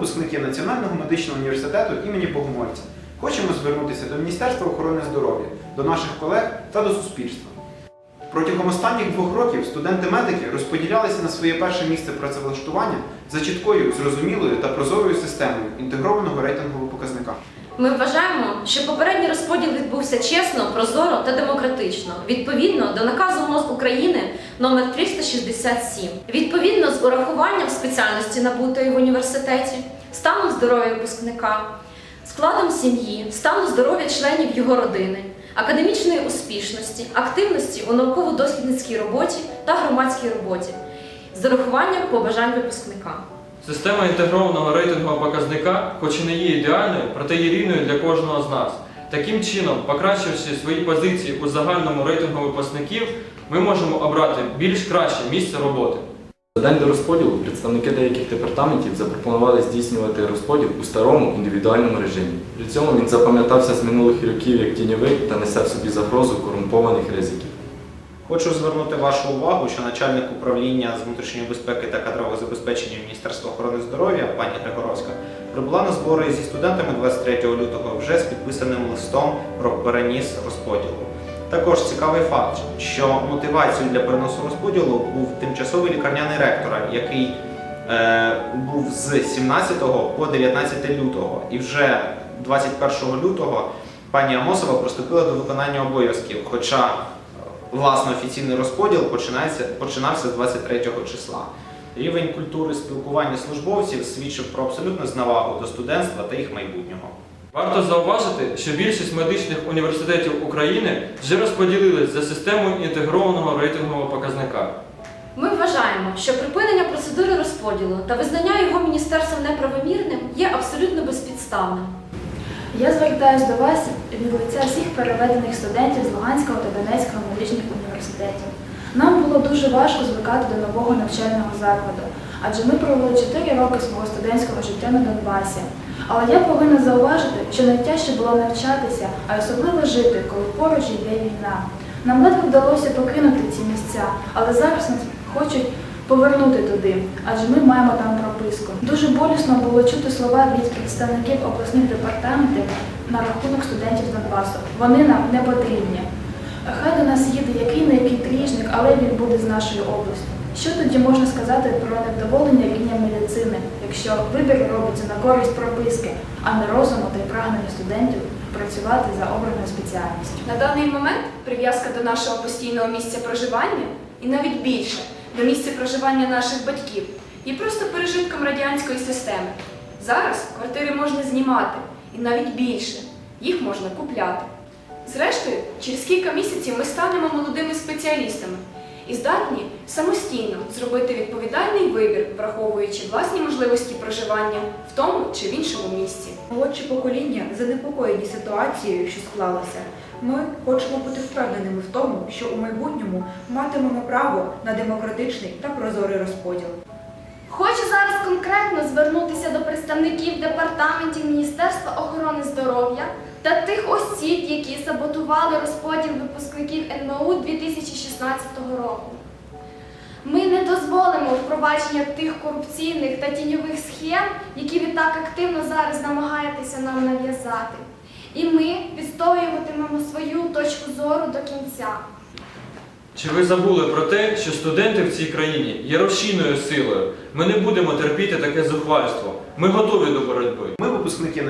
випускники Національного медичного університету імені Богомольця. Хочемо звернутися до Міністерства охорони здоров'я, до наших колег та до суспільства. Протягом останніх двох років студенти-медики розподілялися на своє перше місце працевлаштування за чіткою, зрозумілою та прозорою системою інтегрованого рейтингового показника. Ми вважаємо, що попередній розподіл відбувся чесно, прозоро та демократично, відповідно до наказу МОЗ України номер 367, відповідно з урахуванням спеціальності набутої в університеті, станом здоров'я випускника, складом сім'ї, стану здоров'я членів його родини, академічної успішності, активності у науково-дослідницькій роботі та громадській роботі, з урахуванням побажань випускника. Система інтегрованого рейтингового показника, хоч і не є ідеальною, проте є рівною для кожного з нас. Таким чином, покращивши свої позиції у загальному рейтингу випускників, ми можемо обрати більш краще місце роботи. За день до розподілу представники деяких департаментів запропонували здійснювати розподіл у старому індивідуальному режимі. При цьому він запам'ятався з минулих років як тіньовий та несе в собі загрозу корумпованих ризиків. Хочу звернути вашу увагу, що начальник управління з внутрішньої безпеки та кадрового забезпечення Міністерства охорони здоров'я пані Григоровська прибула на збори зі студентами 23 лютого вже з підписаним листом про переніс розподілу. Також цікавий факт, що мотивацією для переносу розподілу був тимчасовий лікарняний ректора, який е, був з 17 по 19 лютого, і вже 21 лютого пані Амосова приступила до виконання обов'язків. Хоча власне офіційний розподіл починається, починався з 23 числа. Рівень культури спілкування службовців свідчив про абсолютну зневагу до студентства та їх майбутнього. Варто зауважити, що більшість медичних університетів України вже розподілились за системою інтегрованого рейтингового показника. Ми вважаємо, що припинення процедури розподілу та визнання його міністерством неправомірним є абсолютно безпідставним. Я звертаюся до вас від лиця всіх переведених студентів з Луганського та Донецького медичних університетів. Нам було дуже важко звикати до нового навчального закладу, адже ми провели 4 роки свого студентського життя на Донбасі. Але я повинна зауважити, що найтяжче було навчатися, а особливо жити, коли поруч йде війна. Нам ледве вдалося покинути ці місця, але зараз нас хочуть повернути туди, адже ми маємо там прописку. Дуже болісно було чути слова від представників обласних департаментів на рахунок студентів з Донбасу. Вони нам не потрібні. Хай до нас їде який не який тріжник, але він буде з нашої області. Що тоді можна сказати про невдоволення рівнем медицини, якщо вибір робиться на користь прописки, а не розуму та й прагнення студентів працювати за обраною спеціальністю? На даний момент прив'язка до нашого постійного місця проживання і навіть більше до місця проживання наших батьків є просто пережитком радянської системи. Зараз квартири можна знімати і навіть більше їх можна купляти. Зрештою, через кілька місяців ми станемо молодими спеціалістами і здатні самостійно зробити відповідальний вибір, враховуючи власні можливості проживання в тому чи в іншому місці. Молодші покоління занепокоєні ситуацією, що склалася. Ми хочемо бути впевненими в тому, що у майбутньому матимемо право на демократичний та прозорий розподіл. Хочу зараз конкретно звернутися до представників департаментів Міністерства охорони здоров'я та тих осіб, які саботували розподіл випускників НМУ 2016 року. Ми не дозволимо впровадження тих корупційних та тіньових схем, які ви так активно зараз намагаєтеся нам нав'язати. І ми відстоюватимемо свою точку зору до кінця. Чи ви забули про те, що студенти в цій країні є рушійною силою? Ми не будемо терпіти таке зухвальство. Ми готові до боротьби. Ми, випускники